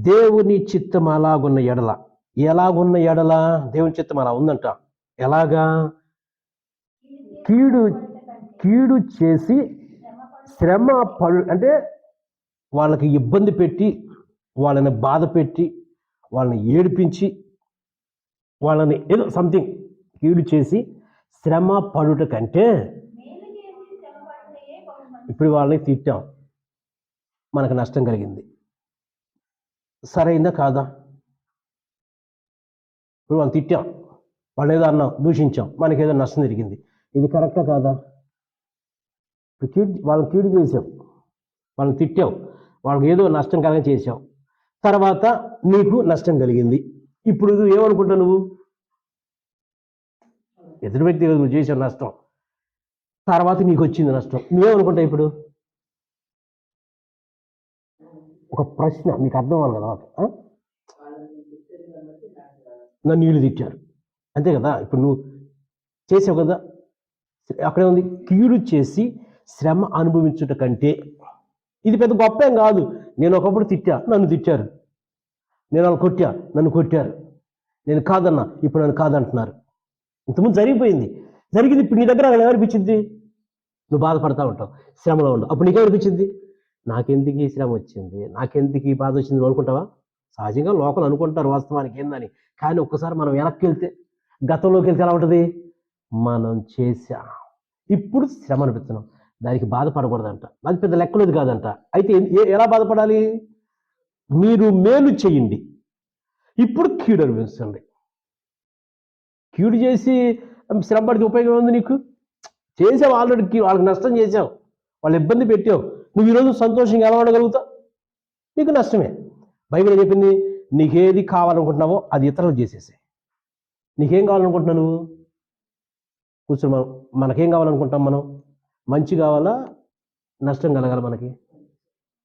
దేవుని చిత్తం అలాగున్న ఎడల. ఎలాగున్న ఎడల? దేవుని చిత్తం అలా ఉందంట. ఎలాగా? కీడు కీడు చేసి శ్రమ పడు అంటే వాళ్ళకి ఇబ్బంది పెట్టి వాళ్ళని బాధ పెట్టి వాళ్ళని ఏడిపించి వాళ్ళని ఏదో సంథింగ్ కీడు చేసి శ్రమ పడుట కంటే ఇప్పుడు వాళ్ళని తిట్టాం. మనకు నష్టం కలిగింది. సరైందా కాదా? ఇప్పుడు వాళ్ళు తిట్టాం. వాళ్ళు ఏదో అన్నాం దూషించాం. మనకి ఏదో నష్టం జరిగింది. ఇది కరెక్టా కాదా? ఇప్పుడు కీడు వాళ్ళని కీడు చేసాం వాళ్ళని తిట్టావు వాళ్ళకి ఏదో నష్టం కలగ చేసావు తర్వాత నీకు నష్టం కలిగింది. ఇప్పుడు నువ్వు ఏమనుకుంటావు నువ్వు? ఎదురు వ్యక్తి నువ్వు చేసావు నష్టం. తర్వాత నీకు వచ్చింది నష్టం. నువ్వేమనుకుంటావు ఇప్పుడు? ఒక ప్రశ్న మీకు అర్థం అవ్వాలి కదా నన్ను నీళ్ళు తిట్టారు. అంతే కదా? ఇప్పుడు నువ్వు చేసావు కదా? అక్కడే ఉంది. కీడు చేసి శ్రమ అనుభవించుట కంటే ఇది పెద్ద గొప్ప ఏం కాదు. నేను ఒకప్పుడు తిట్టా నన్ను తిట్టారు. నేను వాళ్ళు కొట్టా నన్ను కొట్టారు. నేను కాదన్నా ఇప్పుడు నన్ను కాదంటున్నారు. ఇంతకుముందు జరిగిపోయింది. జరిగింది ఇప్పుడు నీ దగ్గర ఏమనిపించింది నువ్వు బాధపడతా ఉంటావు శ్రమలో ఉండవు. అప్పుడు నీకేమనిపించింది నాకెందుకు ఈ శ్రమ వచ్చింది? నాకెందుకు ఈ బాధ వచ్చింది అనుకుంటావా? సహజంగా లోకలు అనుకుంటారు వాస్తవానికి ఏందని. కానీ ఒక్కసారి మనం వెనక్కి వెళ్తే గతంలోకి వెళ్తే ఎలా ఉంటుంది? మనం చేసా ఇప్పుడు శ్రమ అనిపిస్తున్నాం. దానికి బాధపడకూడదంట. అది పెద్ద లెక్కలేదు కాదంట. అయితే ఏ- ఎలా బాధపడాలి? మీరు మేలు చేయండి. ఇప్పుడు కీడు అనిపిస్తుంది కీడు చేసి శ్రమ పడితే ఉపయోగం ఉంది నీకు? చేసావు ఆల్రెడీ వాళ్ళకి నష్టం చేసావు. వాళ్ళు ఇబ్బంది పెట్టావు. నువ్వు ఈరోజు సంతోషంగా ఎలా ఉండగలుగుతావు నీకు నష్టమే. బైబిల్ చెప్పింది? నీకేది కావాలనుకుంటున్నావో అది ఇతరులు చేసేసే నీకేం కావాలనుకుంటున్నావు నువ్వు? కూర్చొని మనం. మనకేం కావాలనుకుంటాం మనం? మంచి కావాలా? నష్టం కలగాలి మనకి.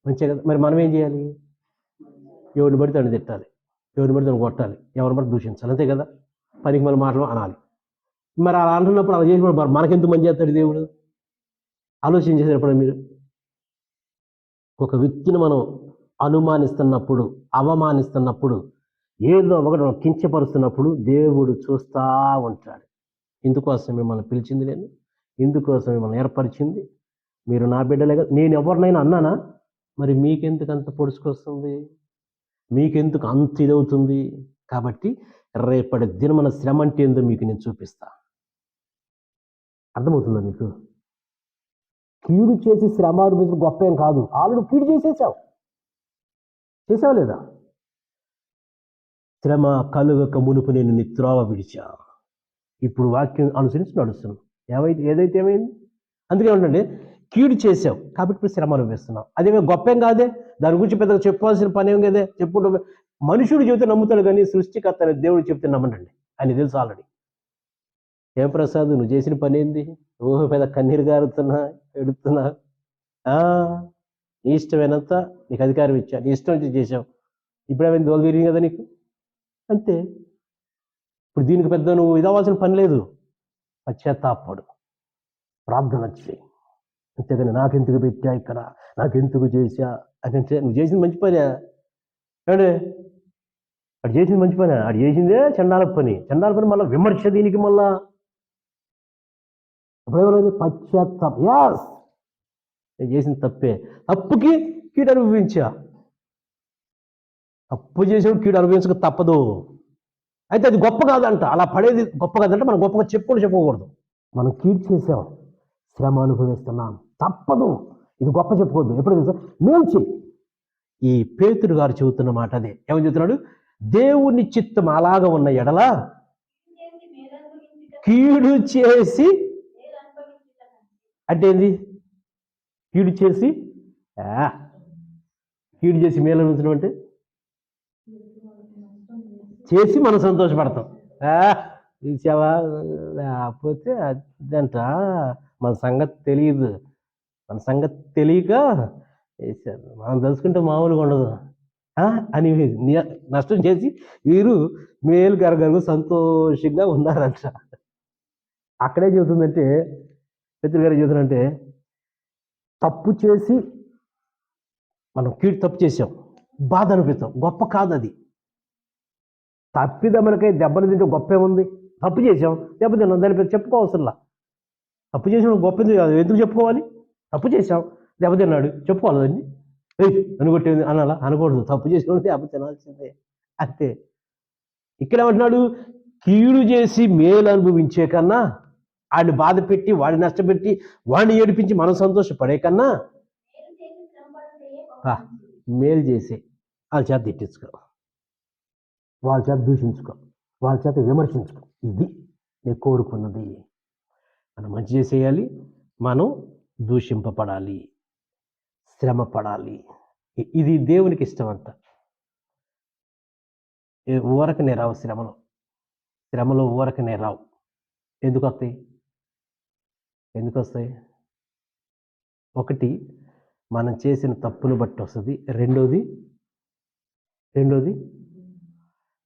మంచిగా కదా? మరి మనం ఏం చేయాలి? ఎవరిని పడితే అని తిట్టాలి. ఎవరిని పడితే అని కొట్టాలి. ఎవరిని పడితే దూషించాలి. అంతే కదా? పనికి మళ్ళీ మాటలు అనాలి. మరి అలా అంటున్నప్పుడు అలా చేసినప్పుడు మరి మనకెందుకు మంచి చేస్తాడు దేవుడు? ఆలోచన చేసినప్పుడు మీరు ఒక వ్యక్తిని మనం అనుమానిస్తున్నప్పుడు అవమానిస్తున్నప్పుడు ఏదో ఒకటి మనం కించపరుస్తున్నప్పుడు దేవుడు చూస్తూ ఉంటాడు. ఇందుకోసం మిమ్మల్ని పిలిచింది నేను ఇందుకోసం మిమ్మల్ని ఏర్పరిచింది. మీరు నా బిడ్డలే కదా. నేను ఎవరినైనా అన్నానా? మరి మీకెందుకు అంత పొడుచుకొస్తుంది? మీకెందుకు అంత ఇదవుతుంది? కాబట్టి రేపటి దినమన శ్రమ అంటే ఏందో మీకు నేను చూపిస్తా. అర్థమవుతుందా మీకు? కీడు చేసి శ్రమ అనుభవించడం గొప్ప ఏం కాదు. ఆల్రెడీ కీడు చేసేసావు. చేసావు లేదా? శ్రమ కలుగక మునుపు నేను నిత్రోవ విడిచా. ఇప్పుడు వాక్యం అనుసరించి నడుస్తున్నాం. ఏమైతే ఏదైతే ఏమైంది? అందుకే ఉండండి కీడు చేసావు కాబట్టి ఇప్పుడు శ్రమ అనుభవిస్తున్నావు. అదేమే గొప్ప కాదే? దాని గురించి పెద్దగా చెప్పాల్సిన పని ఏం కదే? చెప్పుకుంటూ మనుషుడు చెబితే నమ్ముతాడు కానీ సృష్టికర్త అనే దేవుడు చెప్తే నమ్మండి ఆయన తెలుసు ఆల్రెడీ. ఏం ప్రసాద్ నువ్వు చేసిన పని ఏంది? ఊహ పెద్ద కన్నీరు గారుతున్నా ఎడుతున్నా. ఆ, నీ ఇష్టమైనంత నీకు అధికారం ఇచ్చా. నీ ఇష్టం వచ్చి చేసావు ఇప్పుడేమైంది దోలు తిరిగింది కదా నీకు? అంతే. ఇప్పుడు దీనికి పెద్ద నువ్వు ఇదవ్వాల్సిన పని లేదు. పశ్చాత్తాపడు. ప్రార్థన చేయి అంతేగాని నాకెందుకు పెట్టా ఇక్కడ? నాకెందుకు చేశా? అని అంటే నువ్వు చేసింది మంచి పని. ఏడే అటు చేసింది మంచి పని. అటు చేసిందే చండాల పని. చండాల పని మళ్ళీ విమర్శ దీనికి మళ్ళా. అప్పుడేమన్నది పశ్చాత్తాప యాస్ నేను చేసిన తప్పే. తప్పుకి కీడు అనుభవించా. తప్పు చేసేవాడు కీడు అనుభవించక తప్పదు. అయితే అది గొప్ప కాదంట. అలా పడేది గొప్ప కాదంటే మనం గొప్పగా చెప్పుకొని చెప్పకూడదు మనం కీడు చేసాం శ్రమ అనుభవిస్తున్నాం. తప్పదు. ఇది గొప్ప చెప్పుకోవద్దు. ఎప్పుడు తెలుసా? చెయ్యి ఈ పేతుడు గారు చెబుతున్న మాట అదే. ఏమని చెబుతున్నాడు? దేవుని చిత్తం అలాగ ఉన్న ఎడల కీడు చేసి అంటే ఏంది? కీడు చేసి కీడు చేసి మేలు ఉంచడం అంటే? చేసి మనం సంతోషపడతాం. చూసావా? లేకపోతే అదంట మన సంగతి తెలియదు. మన సంగతి తెలియక వేసారు మనం తెలుసుకుంటే మామూలుగా ఉండదు. అని నష్టం చేసి వీరు మేలు గరగరు సంతోషంగా ఉన్నారంట. అక్కడే చెబుతుందంటే పెద్దలు గారు చెబుతుందంటే తప్పు చేసి మనం కీడు తప్పు చేసాం బాధ అనిపిస్తాం గొప్ప కాదు అది తప్పిదమ్మలకై దెబ్బలు తింటే గొప్ప ఉంది. తప్పు చేసాం దెబ్బ తిన్నాం. దాని పేరు చెప్పుకోవసరంలా తప్పు చేసిన గొప్పది ఎందుకు కాదు? ఎందుకు చెప్పుకోవాలి? తప్పు చేసాం దెబ్బ తిన్నాడు. చెప్పుకోవాలి దాన్ని? ఏయ్ అనుకొట్టేది అనాలా? అనకూడదు. తప్పు చేసిన దెబ్బ తినాల్సిందే. అంతే. ఇక్కడ ఏమంటున్నాడు? కీడు చేసి మేలు అనుభవించే కన్నా వాడిని బాధ పెట్టి వాడిని నష్టపెట్టి వాడిని ఏడిపించి మనం సంతోషపడే కన్నా మేలు చేసే వాళ్ళ చేత తిట్టించుకో. వాళ్ళ చేత దూషించుకో. వాళ్ళ చేత విమర్శించుకో. ఇది నేను కోరుకున్నది. మనం మంచి చేసేయాలి. మనం దూషింపబడాలి. శ్రమ పడాలి ఇది దేవునికి ఇష్టం అంట ఊరకనే రావు శ్రమలో. శ్రమలో ఊరకనే రావు. ఎందుకు వస్తాయి ఎందుకు వస్తాయి ఒకటి మనం చేసిన తప్పును బట్టి వస్తుంది. రెండోది రెండోది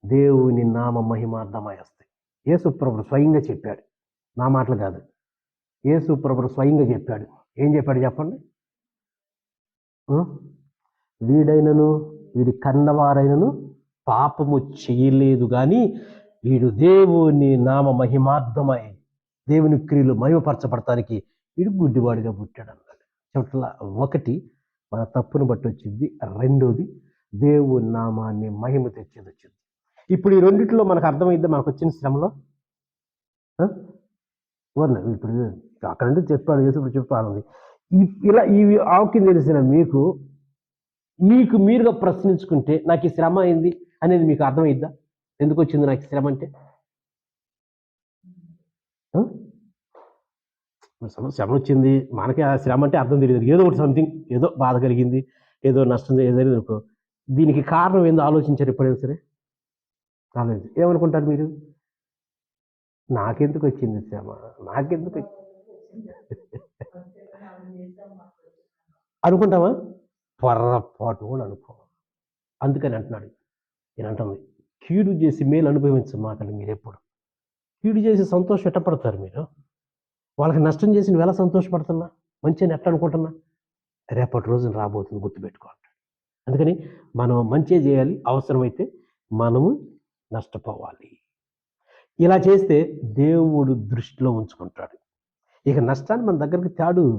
దేవుని నామ మహిమార్థమై వస్తాయి. యేసుప్రభుడు స్వయంగా చెప్పాడు. నా మాటలు కాదు. యేసుప్రభుడు స్వయంగా చెప్పాడు. ఏం చెప్పాడు చెప్పండి? వీడైనను వీడి కన్నవారైనను పాపము చేయలేదు కానీ వీడు దేవుని నామ మహిమార్థమై దేవుని క్రియలు మహిమపరచబడటానికి వీడు గుడ్డివాడిగా పుట్టాడు అన్నాడు. చెట్ల ఒకటి మన తప్పును బట్టి వచ్చింది. రెండోది దేవుని నామాన్ని మహిమ తెచ్చేది వచ్చింది. ఇప్పుడు ఈ రెండిట్లో మనకు అర్థమైంది మనకు వచ్చిన శ్రమలో? ఇప్పుడు అక్కడ నుండి చెప్పాడు చేసి చెప్పాలి ఇలా ఇవి ఆవుకి తెలిసిన మీకు మీకు మీరుగా ప్రశ్నించుకుంటే నాకు ఈ శ్రమ అయింది అనేది మీకు అర్థమైద్దా? ఎందుకు వచ్చింది నాకు శ్రమ అంటే? శ్రమ శ్రమ వచ్చింది. మనకి ఆ శ్రమ అంటే అర్థం తెలియదు. ఏదో ఒకటి సంథింగ్ ఏదో బాధ కలిగింది ఏదో నష్టం ఏదో అనుకో. దీనికి కారణం ఏందో ఆలోచించారు ఎప్పుడైనా సరే? ఆలోచించి ఏమనుకుంటారు మీరు? నాకెందుకు వచ్చింది శ్రమ? నాకెందుకు అనుకుంటామా పొర్రపాటు కూడా అనుకో. అందుకని అంటున్నాడు. నేను అంటుంది కీడు చేసి మేలు అనుభవించమాకండి మీరు ఎప్పుడు కీడు చేసి సంతోషం ఎట్టపడతారు మీరు? వాళ్ళకి నష్టం చేసి నువ్వు ఎలా సంతోషపడుతున్నా? మంచి అని ఎట్లా అనుకుంటున్నా రేపటి రోజున రాబోతుంది గుర్తుపెట్టుకో అందుకని మనం మంచి చేయాలి అవసరమైతే మనము నష్టపోవాలి. ఇలా చేస్తే దేవుడు దృష్టిలో ఉంచుకుంటాడు. ఇక నష్టాన్ని మన దగ్గరికి తాడు